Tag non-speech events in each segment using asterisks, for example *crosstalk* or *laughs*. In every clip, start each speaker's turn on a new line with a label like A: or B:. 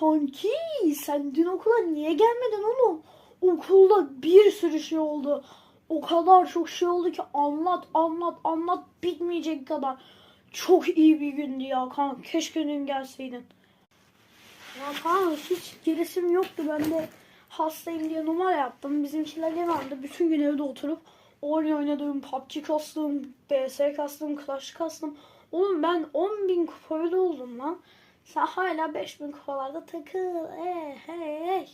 A: Kanki sen dün okula niye gelmedin oğlum? Okulda bir sürü şey oldu. O kadar çok şey oldu ki anlat anlat anlat bitmeyecek kadar. Çok iyi bir gündü ya kanka. Keşke dün gelseydin. Ya kanka hiç gelisim yoktu. Ben de hastayım diye numara yaptım. Bizimkiler yanımda bütün gün evde oturup oyun oynadım. PUBG kastım, BS kastım, Clash kastım. Oğlum ben 10 bin kupayla oldum lan. Sen hala 5000 kupalarda takıl. Hey hey hey.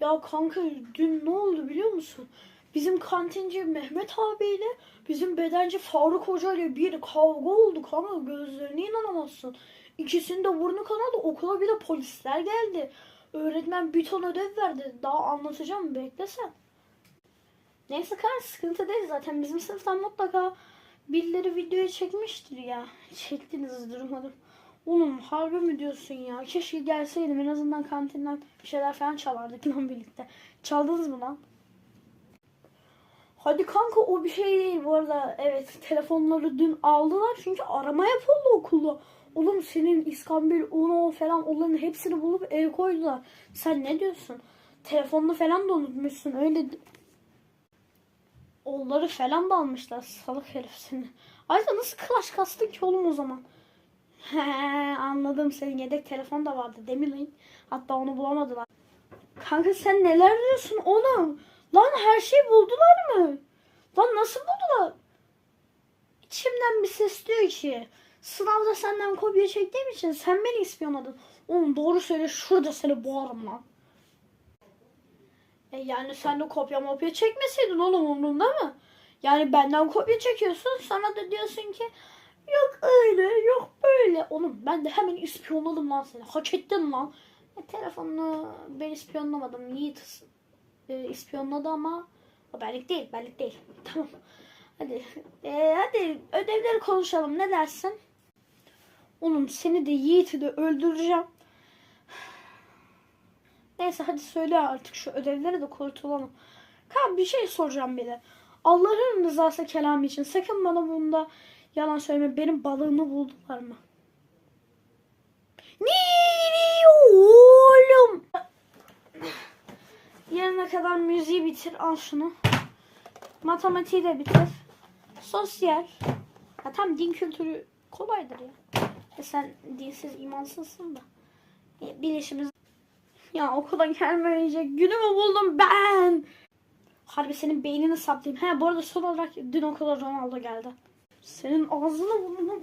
A: Ya kanka dün ne oldu biliyor musun? Bizim kantinci Mehmet abiyle bizim bedenci Faruk Hoca ile bir kavga oldu kanka gözlerine inanamazsın. İkisinin de burnu kanadı okula bir de polisler geldi. Öğretmen bir ton ödev verdi. Daha anlatacağım beklesen. Neyse kanka sıkıntı değil zaten bizim sınıftan mutlaka birileri videoyu çekmiştir ya. Çektiniz durmadım. Oğlum harbi mi diyorsun ya? Keşke gelseydim en azından kantinden bir şeyler falan çalardık lan birlikte. Çaldınız mı lan? Hadi kanka o bir şey değil bu arada. Evet telefonları dün aldılar çünkü arama yapıldı okulda. Oğlum senin İskambil, Uno falan onların hepsini bulup el koydular. Sen ne diyorsun? Telefonunu falan da unutmuşsun öyle. Onları falan da almışlar salak herif seni. Ayrıca nasıl clash kastın ki oğlum o zaman? Anladım senin yedek telefon da vardı demirleyin. Hatta onu bulamadılar. Kanka sen neler diyorsun oğlum? Lan her şeyi buldular mı? Lan nasıl buldular? İçimden bir ses diyor ki sınavda senden kopya çektiğim için sen beni ispiyonladın. Oğlum doğru söyle şurada seni boğarım lan. E yani sen de kopya mopya çekmeseydin oğlum umurumda mı? Yani benden kopya çekiyorsun sonra da diyorsun ki yok öyle. Oğlum ben de hemen ispiyonladım lan seni. Hak ettin lan. E, telefonunu ben ispiyonlamadım. Yiğit e, ispiyonladı ama benlik değil benlik değil. *laughs* Tamam. Hadi. E, hadi ödevleri konuşalım ne dersin? Oğlum seni de Yiğit'i de öldüreceğim. Neyse hadi söyle artık şu ödevleri de kurtulalım. Kan bir şey soracağım bir de. Allah'ın rızası kelamı için sakın bana bunda yalan söyleme. Benim balığımı buldular mı? Ne oğlum? Yarına kadar müziği bitir. Al şunu. Matematiği de bitir. Sosyal. Ya tam din kültürü kolaydır ya. E sen dinsiz imansızsın da. E, bilişimiz ya okula gelmeyecek günümü buldum ben. Harbi senin beynini saplayayım. He bu arada son olarak dün okula Ronaldo geldi. Senin ağzını burnunu...